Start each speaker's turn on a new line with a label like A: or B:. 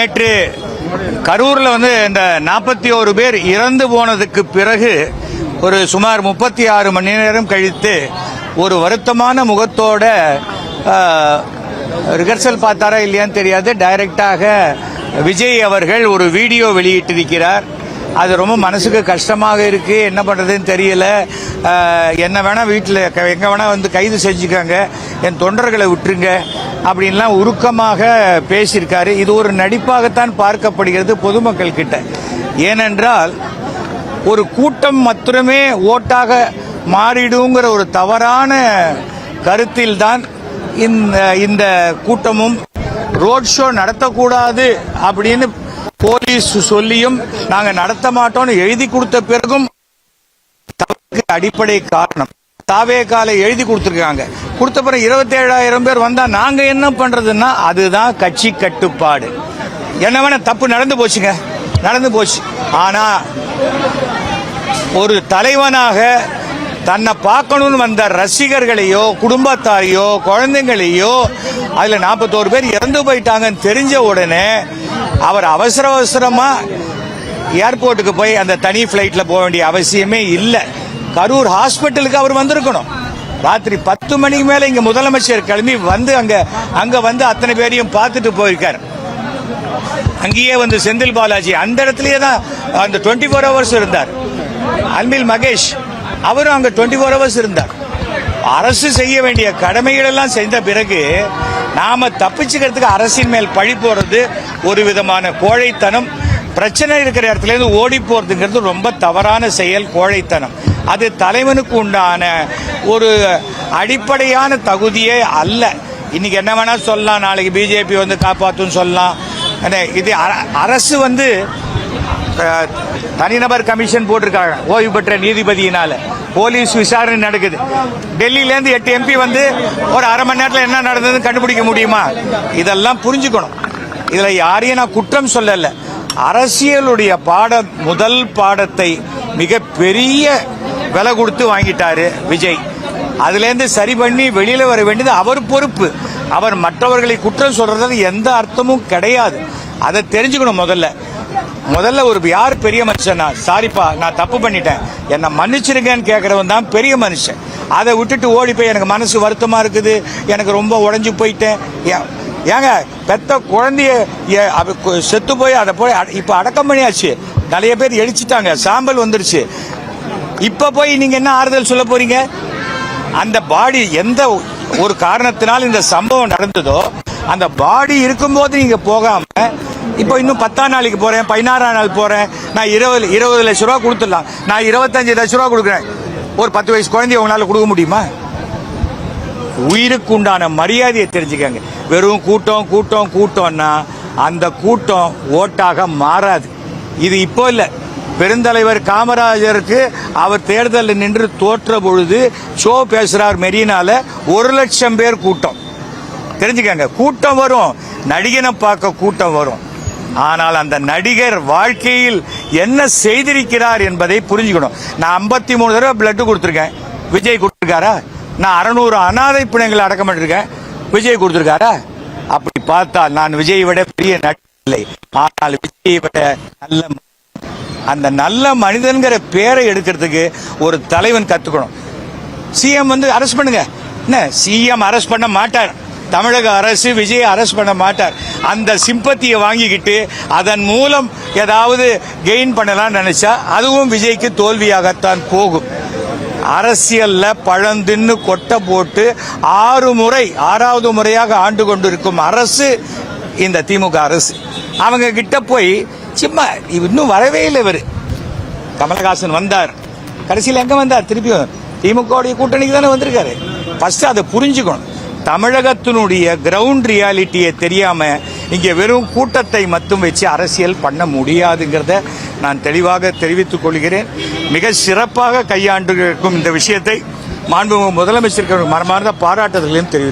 A: நேற்று கரூரில் வந்து இந்த நாற்பத்தி ஓரு பேர் இறந்து போனதுக்கு பிறகு ஒரு சுமார் முப்பத்தி ஆறு மணி நேரம் கழித்து ஒரு வருத்தமான முகத்தோட ரிஹர்சல் பார்த்தாரா இல்லையான்னு தெரியாது. டைரக்டாக விஜய் அவர்கள் ஒரு வீடியோ வெளியிட்டிருக்கிறார். அது ரொம்ப மனசுக்கு கஷ்டமாக இருக்கு. என்ன பண்ணுறதுன்னு தெரியல. என்ன வேணால் வீட்டில் எங்கே வேணால் வந்து கைது செஞ்சுக்கோங்க. என் தொண்டர்களை விட்டுருங்க. அப்படின்லாம் உருக்கமாக பேசியிருக்காரு. இது ஒரு நடிப்பாகத்தான் பார்க்கப்படுகிறது பொதுமக்கள் கிட்ட. ஏனென்றால் ஒரு கூட்டம் மாத்திரமே ஓட்டாக மாறிடுங்கிற ஒரு தவறான கருத்தில்தான் இந்த இந்த கூட்டமும் ரோட் ஷோ நடத்தக்கூடாது அப்படின்னு போலீஸ் சொல்லியும் நாங்கள் நடத்த மாட்டோம்னு எழுதி கொடுத்த பிறகும் தவறுக்கு அடிப்படை காரணம். தாவே காலை எழுதி கொடுத்துருக்காங்க. கொடுத்த பிறகு இருபத்தேழாயிரம் பேர் வந்தால் நாங்கள் என்ன பண்ணுறதுன்னா அதுதான் கட்சி கட்டுப்பாடு. என்ன வேணா தப்பு நடந்து போச்சுங்க. நடந்து போச்சு. ஆனால் ஒரு தலைவனாக தன்னை பார்க்கணும்னு வந்த ரசிகர்களையோ குடும்பத்தாரையோ குழந்தைங்களையோ அதில் நாற்பத்தோரு பேர் இறந்து போயிட்டாங்கன்னு தெரிஞ்ச உடனே அவர் அவசர அவசரமாக ஏர்போர்ட்டுக்கு போய் அந்த தனி ஃப்ளைட்டில் போக வேண்டிய அவசியமே இல்லை. கரூர் ஹாஸ்பிட்டலுக்கு அவர் வந்திருக்கணும். ராத்திரி பத்து மணிக்கு மேல இங்க முதலமைச்சர் கிளம்பி வந்து அங்க அங்க வந்து அத்தனை பேரையும் பார்த்துட்டு போயிருக்காரு. அங்கேயே வந்து செந்தில் பாலாஜி அந்த இடத்துலயே தான் அந்த டுவெண்ட்டி ஃபோர் ஹவர்ஸ் இருந்தார். அன்பில் மகேஷ் அவரும் அங்க டுவெண்ட்டி ஃபோர் ஹவர்ஸ் இருந்தார். அரசு செய்ய வேண்டிய கடமைகள் எல்லாம் செய்த பிறகு நாம தப்பிச்சுக்கிறதுக்கு அரசின் மேல் பழி போறது ஒரு விதமான கோழைத்தனம். பிரச்சனை இருக்கிற இடத்துல இருந்து ஓடி போறதுங்கிறது ரொம்ப தவறான செயல் கோழைத்தனம். அது தலைவனுக்கு உண்டான ஒரு அடிப்படையான தகுதியே அல்ல. இன்னைக்கு என்ன வேணால் சொல்லலாம். நாளைக்கு பிஜேபி வந்து காப்பாற்றுன்னு சொல்லலாம். இது அரசு வந்து தனிநபர் கமிஷன் போட்டிருக்காங்க. ஓய்வு பெற்ற நீதிபதியினால. போலீஸ் விசாரணை நடக்குது. டெல்லியிலேருந்து எட்டு எம்பி வந்து ஒரு அரை மணி நேரத்தில் என்ன நடந்ததுன்னு கண்டுபிடிக்க முடியுமா? இதெல்லாம் புரிஞ்சுக்கணும். இதில் யாரையும் நான் குற்றம் சொல்லலை. அரசியலுடைய பாடம் முதல் பாடத்தை மிக பெரிய விலை கொடுத்து வாங்கிட்டாரு விஜய். அதுலேருந்து சரி பண்ணி வெளியில வர வேண்டியது அவர் பொறுப்பு. அவர் மற்றவர்களை குற்றம் சொல்றது எந்த அர்த்தமும் கிடையாது. அதை தெரிஞ்சுக்கணும் முதல்ல. முதல்ல ஒரு யார் பெரிய மனுஷனா சாரிப்பா நான் தப்பு பண்ணிட்டேன். என்னை மன்னிச்சிருங்கன்னு கேட்கறவன் தான் பெரிய மனுஷன். அதை விட்டுட்டு ஓடி போய் எனக்கு மனசு வருத்தமா இருக்குது எனக்கு ரொம்ப உடஞ்சி போயிட்டேன். ஏங்க பெத்த குழந்தைய செத்து போய் அதை போய் அட- அடக்கம் பண்ணியாச்சு. நிறைய பேர் எரிச்சிட்டாங்க சாம்பல் வந்துருச்சு. இப்போ போய் நீங்கள் என்ன ஆறுதல் சொல்ல போறீங்க? அந்த பாடி எந்த ஒரு காரணத்தினால் இந்த சம்பவம் நடந்ததோ அந்த பாடி இருக்கும்போது நீங்கள் போகாம இப்போ இன்னும் பத்தாம் நாளைக்கு போகிறேன் பதினாறாம் நாள் போகிறேன் நான் இருபது இருபது லட்ச ரூபா கொடுத்துடலாம். நான் இருபத்தஞ்சு லட்ச ரூபா கொடுக்குறேன். ஒரு பத்து வயசு குழந்தைய உங்களால் கொடுக்க முடியுமா? உயிருக்கு உண்டான மரியாதையை தெரிஞ்சுக்கங்க. வெறும் கூட்டம் கூட்டம் கூட்டம்னா அந்த கூட்டம் ஓட்டாக மாறாது. இது இப்போ இல்லை. பெருந்தலைவர் காமராஜருக்கு அவர் தேர்தலில் நின்று தோற்ற பொழுது ஷோ பேசுறார் மெரினால ஒரு லட்சம் பேர் கூட்டம். தெரிஞ்சுக்கங்க கூட்டம் வரும். நடிகனை பார்க்க கூட்டம் வரும். ஆனால் அந்த நடிகர் வாழ்க்கையில் என்ன செய்திருக்கிறார் என்பதை புரிஞ்சுக்கணும். நான் 53 மூணு தடவை பிளட்டு கொடுத்துருக்கேன். விஜய் கொடுத்துருக்காரா? நான் அறநூறு அனாதை பிணைங்களை அடக்கம் பண்ணிருக்கேன். விஜய் கொடுத்துருக்காரா? அப்படி பார்த்தால் நான் விஜய் விட பெரிய நடிகர் இல்லை. ஆனால் விஜயை விட நல்ல அந்த நல்ல மனிதன்கிற பேரை எடுக்கிறதுக்கு ஒரு தலைவன் கத்துக்கணும். சிஎம் வந்து அரெஸ்ட் பண்ணுங்க. என்ன? சிஎம் அரெஸ்ட் பண்ண மாட்டார். தமிழக அரசு விஜய் அரெஸ்ட் பண்ண மாட்டார். அந்த சிம்பத்தியை வாங்கிக்கிட்டு அதன் மூலம் ஏதாவது கெயின் பண்ணலாம்னு நினைச்சா அதுவும் விஜய்க்கு தோல்வியாகத்தான் போகும். அரசியல்ல பழந்தின்னு கொட்டை போட்டு ஆறு முறை ஆறாவது முறையாக ஆண்டு கொண்டிருக்கும் அரசு இந்த திமுக அரசு. அவங்க கிட்ட போய் சும்மா இன்னும் வரவே இல்லை இவர். கமலஹாசன் வந்தார். கடைசியில் எங்க வந்தார்? திருப்பியும் திமுக கூட்டணிக்கு தானே வந்திருக்காரு. ஃபர்ஸ்ட் அதை புரிஞ்சுக்கணும். தமிழகத்தினுடைய கிரவுண்ட் ரியாலிட்டியை தெரியாம இங்க வெறும் கூட்டத்தை மட்டும் வச்சு அரசியல் பண்ண முடியாதுங்கிறத நான் தெளிவாக தெரிவித்துக் கொள்கிறேன். மிக சிறப்பாக கையாண்டு இருக்கும் இந்த விஷயத்தை மாண்புமிகு முதலமைச்சருக்கு மரமார்ந்த பாராட்டுதலையும் தெரிவித்து